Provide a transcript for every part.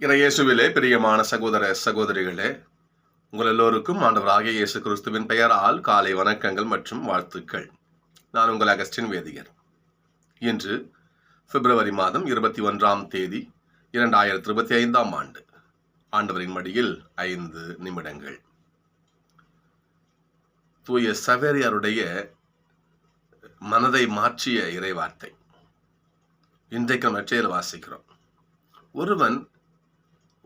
இறையேசுவிலே பிரியமான சகோதர சகோதரிகளே உங்கள் எல்லோருக்கும் ஆண்டவராகிய இயேசு கிறிஸ்துவின் பெயரால் காலை வணக்கங்கள் மற்றும் வாழ்த்துக்கள். நான் உங்கள் அகஸ்டின் வேதியர். இன்று பிப்ரவரி மாதம் இருபத்தி ஒன்றாம் தேதி இரண்டாயிரத்தி இருபத்தி ஐந்தாம் ஆண்டு. ஆண்டவரின் மடியில் ஐந்து நிமிடங்கள். தூய சவேரியாருடைய மனதை மாற்றிய இறைவார்த்தை. இன்றைக்கு நற்செயல் வாசிக்கிறோம். ஒருவன்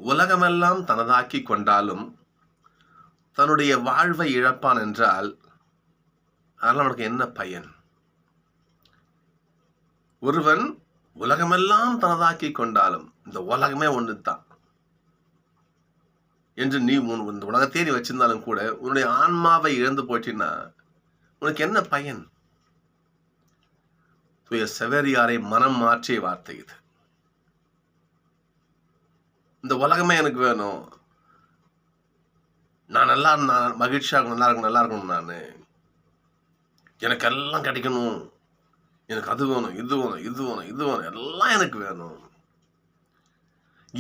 உலகமெல்லாம் தனதாக்கி கொண்டாலும் தன்னுடைய வாழ்வை இழப்பான் என்றால் அதனால் அவனுக்கு என்ன பயன்? ஒருவன் உலகமெல்லாம் தனதாக்கி கொண்டாலும் இந்த உலகமே ஒன்று தான் என்று நீ உன் இந்த உலகத்தையே நீ வச்சிருந்தாலும் கூட உன்னுடைய ஆன்மாவை இழந்து போயிட்டீன்னா உனக்கு என்ன பயன்? தூய செவேரியாரை மனம் மாற்றிய வார்த்தை இது. இந்த உலகமே எனக்கு வேணும். நான் நல்லா நான் மகிழ்ச்சியாக நல்லா இருக்கணும் நல்லா இருக்கணும் நான். எனக்கு எல்லாம் கிடைக்கணும். எனக்கு அது வேணும் இது வேணும் இது வேணும் இது வேணும். எல்லாம் எனக்கு வேணும்.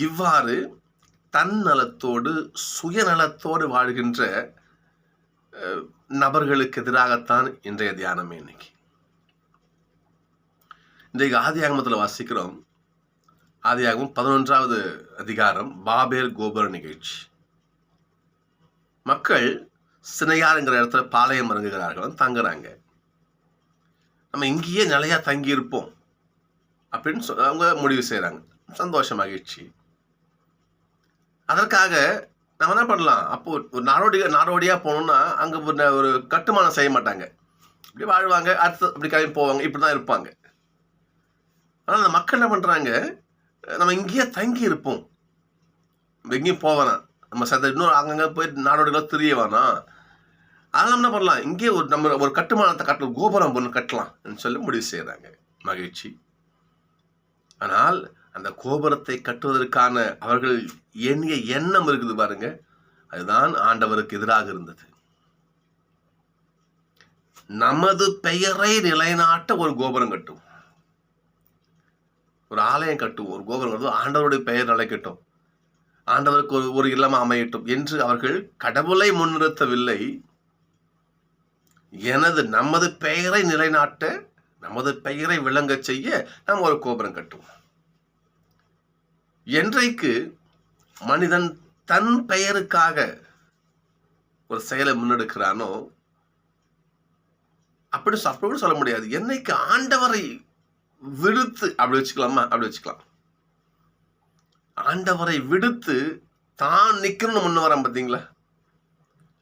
இவ்வாறு தன்னலத்தோடு சுயநலத்தோடு வாழ்கின்ற நபர்களுக்கு எதிராகத்தான் இன்றைய தியானமே இன்னைக்கு. இன்றைக்கு ஆதியாகமத்தில் வாசிக்கிறோம். ஆதியாகவும் பதினொன்றாவது அதிகாரம் பாபேர் கோபுர நிகழ்ச்சி. மக்கள் சினையாருங்கிற இடத்துல பாளையம் இறங்குகிறார்கள் தங்குறாங்க. நம்ம இங்கேயே நிலையா தங்கி இருப்போம் அப்படின்னு சொ அவங்க முடிவு செய்கிறாங்க சந்தோஷ மகிழ்ச்சி. அதற்காக நம்ம என்ன பண்ணலாம்? அப்போ ஒரு நாடோடிய நாடோடியாக போனோம்னா அங்கே ஒரு ஒரு கட்டுமானம் செய்ய மாட்டாங்க. இப்படி வாழ்வாங்க அடுத்து அப்படி கிளம்பி போவாங்க இப்படி தான் இருப்பாங்க. ஆனால் அந்த மக்கள் என்ன பண்ணுறாங்க நம்ம இங்கேயே தங்கி இருப்போம் எங்கேயும் போவேணாம் நம்ம சத இன்னொரு அங்கங்கே போய் நாடோடிகளை தெரிய வேணாம். அதெல்லாம் என்ன பண்ணலாம்? இங்கேயே ஒரு நம்ம ஒரு கட்டுமானத்தை கட்டலாம். கோபுரம் ஒன்று கட்டலாம்னு சொல்லி முடிவு செய்கிறாங்க மகிழ்ச்சி. ஆனால் அந்த கோபுரத்தை கட்டுவதற்கான அவர்கள் எண்ணிய எண்ணம் இருக்குது பாருங்க. அதுதான் ஆண்டவருக்கு எதிராக இருந்தது. நமது பெயரை நிலைநாட்ட ஒரு கோபுரம் கட்டும். ஒரு ஆலயம் கட்டுவோம் ஒரு கோபுரம் வருது ஆண்டவருடைய பெயர் அழைக்கட்டும் ஆண்டவருக்கு ஒரு ஒரு இல்லம் அமையட்டும் என்று அவர்கள் கடவுளை முன்னிறுத்தவில்லை. எனது நமது பெயரை நிலைநாட்ட நமது பெயரை விளங்க செய்ய நாம் ஒரு கோபுரம் கட்டுவோம். என்றைக்கு மனிதன் தன் பெயருக்காக ஒரு செயலை முன்னெடுக்கிறானோ அப்படி சொ- அப்படி சொல்ல முடியாது. என்னைக்கு ஆண்டவரை விடுத்து அப்படி வச்சுக்கலாமா? அப்படி வச்சுக்கலாம். ஆண்டவரை விடுத்து தான் நிற்கணும்னு முன்ன வரான் பார்த்தீங்களா?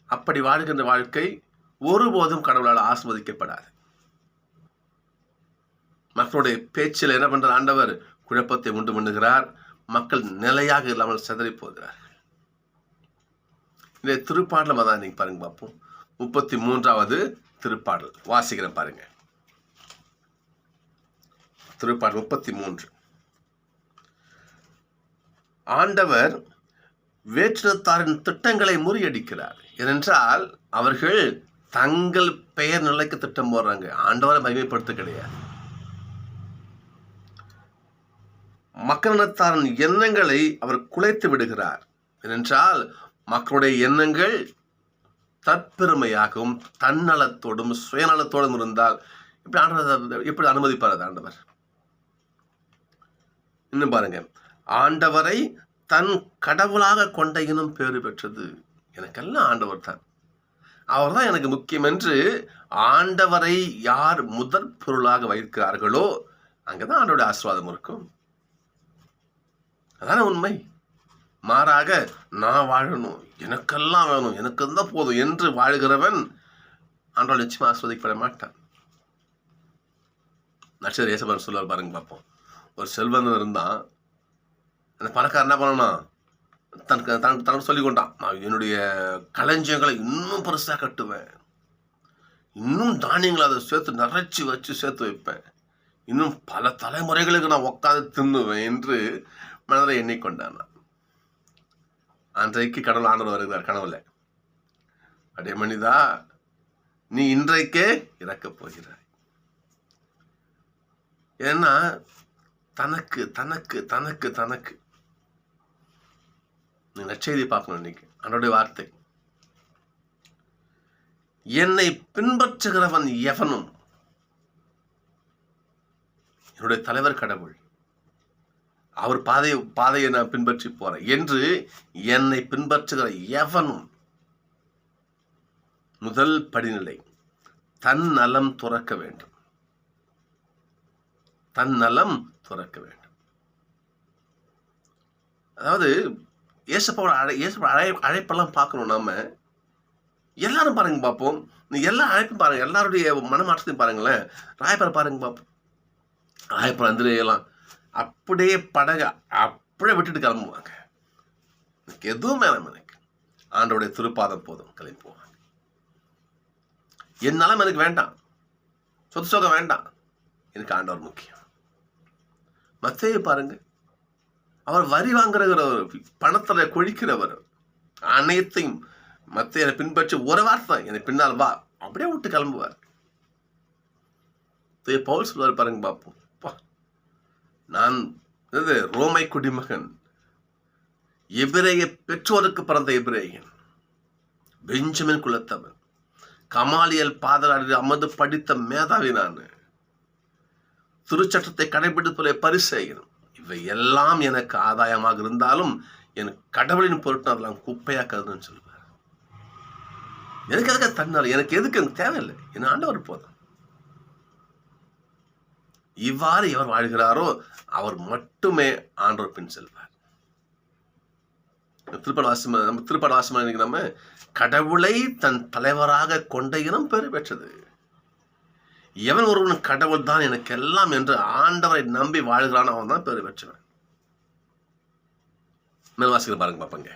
அப்படி வாழ்கின்ற வாழ்க்கை ஒருபோதும் கடவுளால் ஆஸ்வதிக்கப்படாது. மக்களுடைய பேச்சில் என்ன பண்ணுற ஆண்டவர்? குழப்பத்தை உண்டு பண்ணுகிறார். மக்கள் நிலையாக இல்லாமல் சிதறி போகிறார்கள். இந்த திருப்பாடல தான் நீங்கள் பாருங்க பார்ப்போம். முப்பத்தி மூன்றாவது திருப்பாடல். வாசிக்கிறேன் பாருங்கள் திருப்பாடல் முப்பத்தி மூன்று ஆண்டவர் வேற்றினத்தாரின் திட்டங்களை முறியடிக்கிறார். ஏனென்றால் அவர்கள் தங்கள் பெயர் நிலைக்கு திட்டம் போடுறாங்க. ஆண்டவரை மகிமைப்படுத்த கிடையாது. மக்களினத்தாரின் எண்ணங்களை அவர் குலைத்து விடுகிறார். ஏனென்றால் மக்களுடைய எண்ணங்கள் தற்பெருமையாகவும் தன்னலத்தோடும் சுயநலத்தோடும் இருந்தால் இப்படி ஆண்டவர் எப்படி அனுமதிப்பார் ஆண்டவர்? இன்னும் பாருங்க. ஆண்டவரை தன் கடவுளாக கொண்ட இனம் பேறு பெற்றது. எனக்கெல்லாம் ஆண்டவர் தான். அவர் தான் எனக்கு முக்கியம் என்று ஆண்டவரை யார் முதற் பொருளாக வைக்கிறார்களோ அங்கதான் ஆண்டோடைய ஆசீர்வாதம் இருக்கும். அதான உண்மை. மாறாக நான் வாழணும் எனக்கெல்லாம் வேணும் எனக்கு இருந்தால் போதும் என்று வாழ்கிறவன் ஆண்டோட நிச்சயமா ஆஸ்வதிக்கப்பட மாட்டான். நட்சத்திர இயேசபர் சொல்லுவார் பாருங்க பார்ப்போம். ஒரு செல்வந்தன் இருந்தான் அந்த பணக்காரன் என்ன பண்ணணும் தனக்கு தனக்கு தனக்கு சொல்லி கொண்டான் நான் என்னுடைய களஞ்சியங்களை இன்னும் பெருசாக கட்டுவேன். இன்னும் தானியங்களை அதை சேர்த்து நிறைச்சி வச்சு சேர்த்து வைப்பேன். இன்னும் பல தலைமுறைகளுக்கு நான் உட்காந்து தின்னுவேன் என்று மனதில் எண்ணிக்கொண்டான். நான். அன்றைக்கு கடவுள் ஆண்டவர் வருகிறார் கனவுல. அடே மனிதா நீ இன்றைக்கே இறக்கப் போகிறாய். ஏன்னா தனக்கு தனக்கு தனக்கு தனக்கு. நீ நற்செய்தி பார்க்கணும் இன்னைக்கு. அவனுடைய வார்த்தை. என்னை பின்பற்றுகிறவன் எவனும் என்னுடைய தலைவர் கடவுள். அவர் பாதை பாதையை நான் பின்பற்றி போறேன் என்று என்னை பின்பற்றுகிற எவனும் முதல் படிநிலை தன் நலம் துறக்க வேண்டும். தன் நலம் துறக்க வேண்டும். அதாவது ஏசப்பாவோட அழை ஏசப்பா அழை அழைப்பெல்லாம் பார்க்கணும் நாம. எல்லாரும் பாருங்க பார்ப்போம். நீ எல்லா அழைப்பும் பாருங்க. எல்லாருடைய மனமாற்றத்தையும் பாருங்களேன். ராயப்பரை பாருங்க பார்ப்போம். ராயப்பர் அந்திரையெல்லாம் அப்படியே படக அப்படியே விட்டுட்டு கிளம்புவாங்க. எனக்கு எதுவும் வேணாம் எனக்கு. ஆண்டோடைய திருப்பாதம் போதும். கிளம்பி போவாங்க. என்னாலும் எனக்கு வேண்டாம். சொத்து சோகம் வேண்டாம். எனக்கு ஆண்டவர் முக்கியம். மத்தையை பாருங்க அவர் வரி வாங்குறவர் பணத்தில் கொழிக்கிறவர் அனைத்தையும் மத்தையை பின்பற்றி ஒரு வார்த்தை என்னை பின்னால் வா. அப்படியே விட்டு கிளம்புவார். பவுல் சொல்வார் பாருங்க பார்ப்போம். நான் இது ரோமை குடிமகன். எபிரேய பெற்றோருக்கு பிறந்த எபிரேயன். பெஞ்சமின் குலத்தவன். கமாலியல் பாதலாடி அமர்ந்து படித்த மேதாவி நான். திருச்சட்டத்தை கடைபிடிப்பதை பரிசெய்கிறோம் இவை எல்லாம் எனக்கு ஆதாயமாக இருந்தாலும் என் கடவுளின் பொருட்டு அதெல்லாம் குப்பையாக்காதுன்னு சொல்லுவார். எனக்கு எதுக்கு தன்னால்? எனக்கு எதுக்கு? எனக்கு தேவையில்லை. என் ஆண்டவர் போதும். இவ்வாறு எவர் வாழ்கிறாரோ அவர் மட்டுமே ஆண்டவர் பின் செல்வார். திருப்பட வாசம் நம்ம திருப்பட வாசம் நம்ம கடவுளை தன் தலைவராக கொண்ட இனம் பெறு பெற்றது. எவன் ஒருவன் கடவுள் தான் எனக்கு எல்லாம் என்று ஆண்டவரை நம்பி வாழ்கிறான் அவன் தான் பெரு பெற்றவன். மேல்வாசிகள் பாருங்க பார்ப்பங்க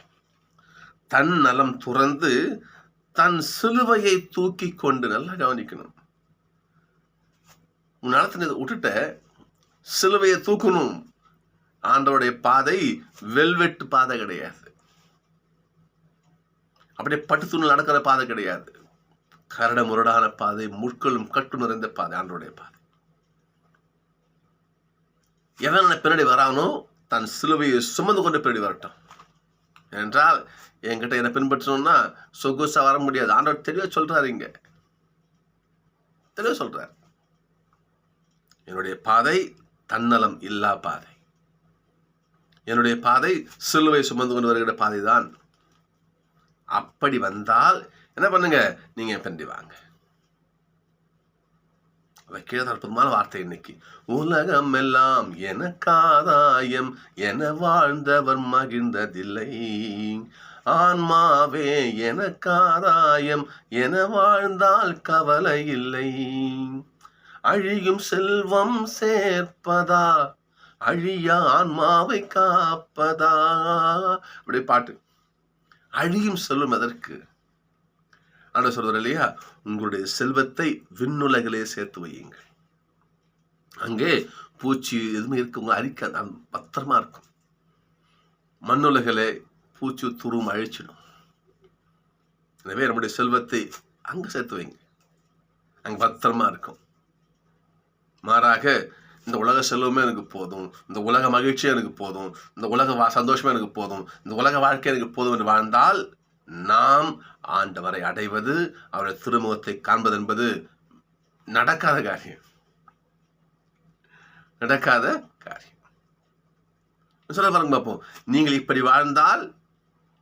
தன் நலம் துறந்து தன் சிலுவையை தூக்கி கொண்டு நல்லா கவனிக்கணும். உன் நலத்தினை விட்டுட்ட சிலுவையை தூக்கணும். ஆண்டவருடைய பாதை வெல்வெட்டு பாதை கிடையாது. அப்படியே பட்டு துணி நடக்கிற பாதை கிடையாது. கரட முரடான பாதை முட்களும் கட்டு நிறைந்த பாதை ஆண்டோடைய பாதை. எவன் பின்னாடி வரானோ தன் சிலுவையை சுமந்து கொண்டு பின்னாடி வரட்டும். என்றால் என்கிட்ட என்னை பின்பற்றணும்னா சொகுசா வர முடியாது. ஆண்டவர் தெளிவா சொல்றாரு இங்க. தெளிவாக சொல்கிறார் என்னுடைய பாதை தன்னலம் இல்லா பாதை. என்னுடைய பாதை சிலுவை சுமந்து கொண்டு வருகிற பாதை தான் அப்படி வந்தால் என்ன பண்ணுங்க? நீங்க பின்னாடி வாங்க. வைக்கிற அற்புதமான வார்த்தை இன்னைக்கு. உலகம் எல்லாம் எனக்காதாயம் என வாழ்ந்தவர் மகிழ்ந்ததில்லை. ஆன்மாவே எனக்காதாயம் என வாழ்ந்தால் கவலை இல்லை. அழியும் செல்வம் சேர்ப்பதா? அழியா ஆன்மாவை காப்பதா? இப்படி பாட்டு. அழியும் செல்வம் எதற்கு? ஆனால் சொல்றார் இல்லையா? உங்களுடைய செல்வத்தை விண்ணுலகிலே சேர்த்து வையுங்கள். அங்கே பூச்சி எதுவுமே இருக்கு அரிக்க பத்திரமா இருக்கும். மண்ணுலகிலே பூச்சி துருவம் அழிச்சிடும். எனவே நம்முடைய செல்வத்தை அங்க சேர்த்து வைங்க அங்க பத்திரமா இருக்கும். மாறாக இந்த உலக செல்வமே எனக்கு போதும். இந்த உலக மகிழ்ச்சியும் எனக்கு போதும். இந்த உலக சந்தோஷமே எனக்கு போதும். இந்த உலக வாழ்க்கை எனக்கு போதும் என்று வாழ்ந்தால் நாம் ஆண்டவரை அடைவது அவருடைய திருமுகத்தை காண்பது என்பது நடக்காத காரியம். நடக்காத காரியம். சொல்ல பாருங்க பார்ப்போம் நீங்கள் இப்படி வாழ்ந்தால்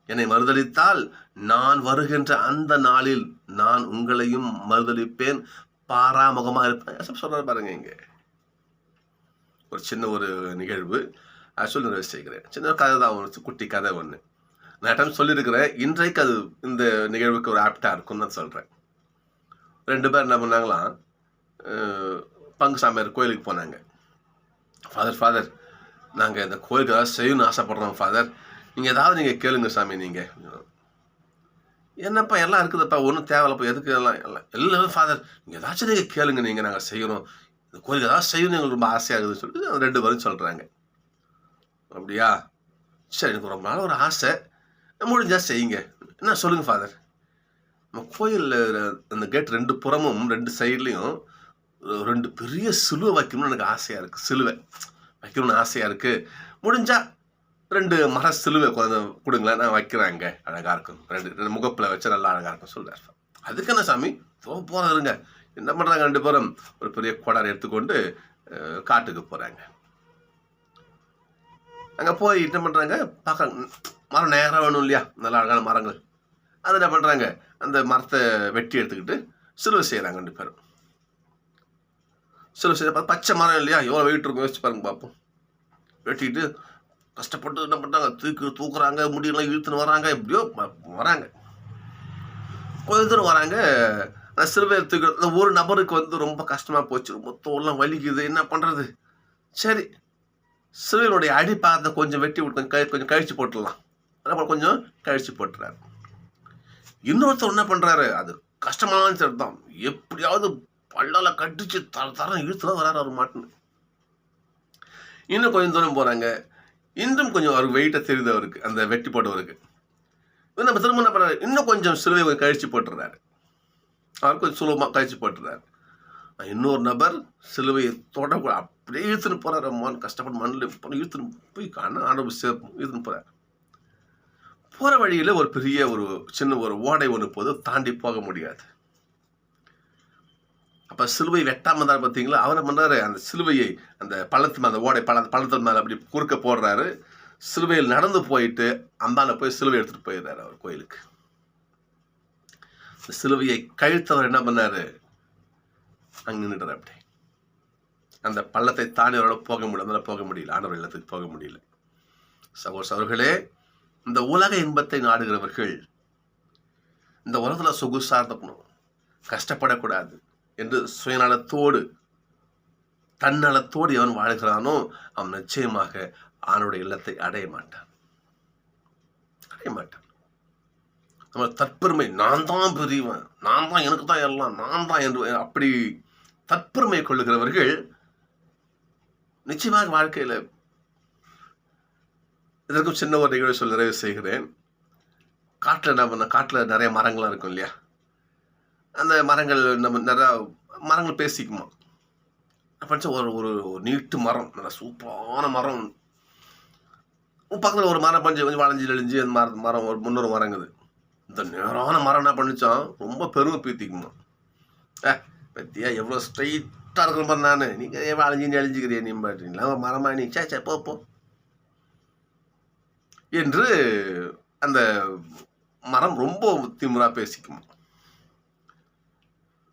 என்னை மறுதளித்தால் நான் வருகின்ற அந்த நாளில் நான் உங்களையும் மறுதளிப்பேன். பாராமுகமா இருப்பேன். சொல்றாரு பாருங்க இங்க. ஒரு சின்ன ஒரு நிகழ்வு. சொல்லி நிறைவு செய்கிறேன். சின்ன கதை தான் ஒரு குட்டி கதை ஒன்று நான் டைம் சொல்லியிருக்கிறேன் இன்றைக்கு அது இந்த நிகழ்வுக்கு ஒரு ஆப்டாக இருக்கும்னு நான் சொல்கிறேன் ரெண்டு பேர் என்ன பண்ணாங்களாம்? பங்கு சாமியார் கோயிலுக்கு போனாங்க. ஃபாதர் ஃபாதர் நாங்கள் இந்த கோயிலுக்கு ஏதாவது செய்யணும்னு ஆசைப்படுறோம் ஃபாதர் நீங்கள் ஏதாவது நீங்கள் கேளுங்க சாமி நீங்கள் என்னப்பா எல்லாம் இருக்குதுப்பா ஒன்றும் தேவையில்லப்பா எதுக்கு எல்லாம் எல்லாம் எல்லாம் ஃபாதர் நீங்கள் ஏதாச்சும் நீங்கள் கேளுங்க நீங்கள் நாங்கள் செய்யணும். இந்த கோயிலுக்கு ஏதாவது செய்யணும் எங்களுக்கு ரொம்ப ஆசையாக இருக்குதுன்னு சொல்லிட்டு ரெண்டு பேரும் சொல்கிறாங்க அப்படியா? சரி எனக்கு ரொம்ப நாள் ஒரு ஆசை. முடிஞ்சால் செய்யுங்க. என்ன சொல்லுங்கள் ஃபாதர் நம்ம கோயிலில் அந்த கேட் ரெண்டு புறமும் ரெண்டு சைட்லேயும் ரெண்டு பெரிய சிலுவை வைக்கணும்னு எனக்கு ஆசையாக இருக்குது சிலுவை. வைக்கணும்னு ஆசையாக இருக்குது முடிஞ்சால் ரெண்டு மர சிலுவை கொஞ்சம் கொடுங்களேன் நான் வைக்கிறேங்க அழகாக இருக்கும். ரெண்டு ரெண்டு முகப்பில் வச்சா நல்லா அழகாக இருக்கும் சொல்றாரு அதுக்கு என்ன சாமி? தோ போகிறோம் இருங்க. என்ன பண்ணுறாங்க ரெண்டு பேரும்? ஒரு பெரிய கொடாரை எடுத்துக்கொண்டு காட்டுக்கு போகிறாங்க அங்கே போய் என்ன பண்ணுறாங்க பார்க்கறாங்க. மரம் நேராக வேணும் இல்லையா? நல்ல அழகான மரங்கள். அது என்ன பண்ணுறாங்க அந்த மரத்தை வெட்டி எடுத்துக்கிட்டு சிலுவை செய்கிறாங்க ரெண்டு பேரும். சிலுவை செய்ய பச்சை மரம் இல்லையா? எவ்வளோ வெயிட் இருக்கும்? யோசிச்சு பாருங்க பார்ப்போம் வெட்டிட்டு கஷ்டப்பட்டு என்ன பண்ணுறாங்க தூக்கு தூக்குறாங்க முடியெல்லாம் இழுத்துன்னு வராங்க. எப்படியோ வராங்க. கொஞ்ச தூரம் வராங்க. அந்த சிலுவை தூக்கி அந்த ஒரு நபருக்கு வந்து ரொம்ப கஷ்டமாக போச்சு. ரொம்ப தோல்லாம் வலிக்குது. என்ன பண்ணுறது சரி. சிலுவையினுடைய அடிப்பாகத்தை கொஞ்சம் வெட்டி விட்டு கழி- கொஞ்சம் கழிச்சு போட்டுடலாம். அப்புறம் கொஞ்சம் கழித்து போட்டுறாரு. இன்னொருத்தர் என்ன பண்ணுறாரு அது கஷ்டமான சரி தான். எப்படியாவது பல்லால் கட்டிச்சு தர தரம் இழுத்துல வராரு அவர் மாட்டுன்னு. இன்னும் கொஞ்சம் தூரம் போகிறாங்க இன்னும் கொஞ்சம் அவருக்கு வெயிட்டை தெரியுது அவருக்கு அந்த வெட்டி போட்டவருக்கு. நம்ம திரும்ப என்ன பண்ணுறாரு இன்னும் கொஞ்சம் சிலுவை கழிச்சு போட்டுறாரு. அவர் கொஞ்சம் சுலபமாக கழிச்சு போட்டுறாரு. இன்னொரு நபர் சிலுவையை தொட அப்படியே இழுத்துன்னு போகிறார் மண் கஷ்டப்பட்டு மண்ணில் இழுத்துன்னு போய் காண ஆண்டவர் சேர்ப்போம் இழுத்துன்னு போகிறார் போகிற வழியில் ஒரு பெரிய ஒரு சின்ன ஒரு ஓடை ஒன்று போது தாண்டி போக முடியாது. அப்போ சிலுவை வெட்டாம இருந்தார் பார்த்தீங்களா அவரை பண்ணார்? அந்த சிலுவையை அந்த பள்ளத்து மேலே அந்த ஓடை பழ பள்ளத்து மேலே அப்படி குறுக்க போடுறாரு. சிலுவையில் நடந்து போயிட்டு அந்தாண்ட போய் சிலுவை எடுத்துகிட்டு போயிடுறாரு அவர் கோயிலுக்கு. இந்த சிலுவையை கழுத்தவர் என்ன பண்ணார்? அங்கே நின்றுட்டார் அப்படி அந்த பள்ளத்தை தாண்டி அவரால் போக முடியல அதனால் போக முடியல ஆண்டவர் இல்லத்துக்கு போக முடியல. சகோஸ் சகோதரர்களே இந்த உலக இன்பத்தை நாடுகிறவர்கள் இந்த உலகத்துல சொகுசா கஷ்டப்படக்கூடாது என்று சுயநலத்தோடு தன்னலத்தோடு எவன் வாழ்கிறானோ அவன் நிச்சயமாக ஆணுடைய இல்லத்தை அடைய மாட்டான். அடைய மாட்டான். நம்ம தற்பெருமை நான் தான் பெரியவன் நான் தான் எனக்கு தான் எல்லாம் நான் தான் என்று அப்படி தற்பெருமை கொள்ளுகிறவர்கள் நிச்சயமாக வாழ்க்கையில் இதற்கும் சின்ன ஒரு நிகழ்வு சொல்ல நிறைவு செய்கிறேன். காட்டில் என்ன காட்டில் நிறைய மரங்கள்லாம் இருக்கும் இல்லையா? அந்த மரங்கள் நம்ம நிறையா மரங்கள் பேசிக்குமா? அப்போ ஒரு ஒரு நீட்டு மரம் நல்லா சூப்பரான மரம். பக்கத்தில் ஒரு மரம் பஞ்சு கொஞ்சம் வளைஞ்சு நெளிஞ்சு அந்த மரம் மரம் ஒரு முந்நூறு மரங்குது இந்த நேரான மரம் என்ன பண்ணிச்சான் ரொம்ப பெருமை பீத்திக்குமா? ஏ பத்தியா எவ்வளோ ஸ்ட்ரைட்டாக இருக்கிற மாதிரி நான். நீங்கள் ஏன் வளைஞ்சு நீ பாட்டுங்களா ஒரு மரமா நீ? சே சே போ போ. என்று அந்த மரம் ரொம்ப திமுறாக பேசிக்குமா.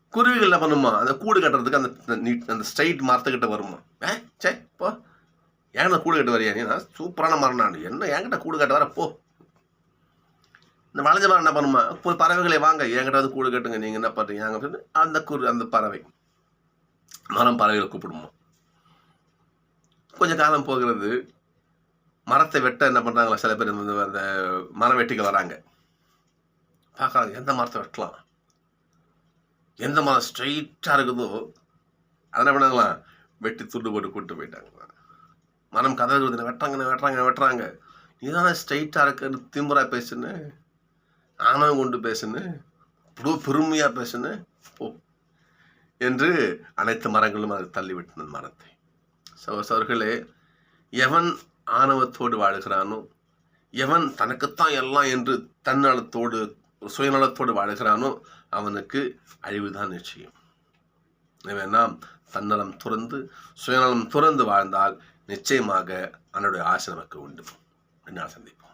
குருவிகள் என்ன பண்ணுமா? அந்த கூடு கட்டுறதுக்கு அந்த நீட் அந்த ஸ்ட்ரைட் மரத்துக்கிட்ட வருமா? ஏ சே போ. ஏன்னா கூடு கட்டு வரியா நீ? நான் சூப்பரான மரம் நான். என்ன என்கிட்ட கூடு கட்ட வர போ. இந்த வளைஞ்ச மரம் என்ன பண்ணுமா? போய் பறவைகளை வாங்க. என்கிட்ட வந்து கூடு கட்டுங்க. நீங்கள் என்ன பண்ணுறீங்க அப்படின்னு அந்த குரு அந்த பறவை. மரம் பறவைகளை கூப்பிடுமா? கொஞ்சம் காலம் போகிறது. மரத்தை வெட்ட என்ன பண்ணுறாங்களா சில பேர் வந்து அந்த மரம் வெட்டிகள் வராங்க. பார்க்குறாங்க எந்த மரத்தை வெட்டலாம்? எந்த மரம் ஸ்ட்ரைட்டாக இருக்குதோ அதை என்ன பண்ணாங்களா வெட்டி துண்டு போட்டு கூப்பிட்டு போயிட்டாங்களா மரம் கதை வெட்டுறாங்க வெட்டுறாங்க வெட்டுறாங்க. நீ ஸ்ட்ரெயிட்டாக ஸ்ட்ரைட்டாக இருக்குன்னு திமுறாக பேசுன்னு ஆணவம் கொண்டு பேசுன்னு இவ்வளோ பெருமையாக பேசுன்னு போ. என்று அனைத்து மரங்களும் அதை தள்ளிவிட்டன மரத்தை. சோ சவர்களே எவன் ஆணவத்தோடு வாழ்கிறானோ? எவன் தனக்குத்தான் எல்லாம் என்று தன்னலத்தோடு சுயநலத்தோடு வாழ்கிறானோ அவனுக்கு அழிவுதான் நிச்சயம். எனவே நாம் தன்னலம் துறந்து சுயநலம் துறந்து வாழ்ந்தால் நிச்சயமாக அவனுடைய ஆசை நமக்கு உண்டு. என்னால் சந்திப்போம்.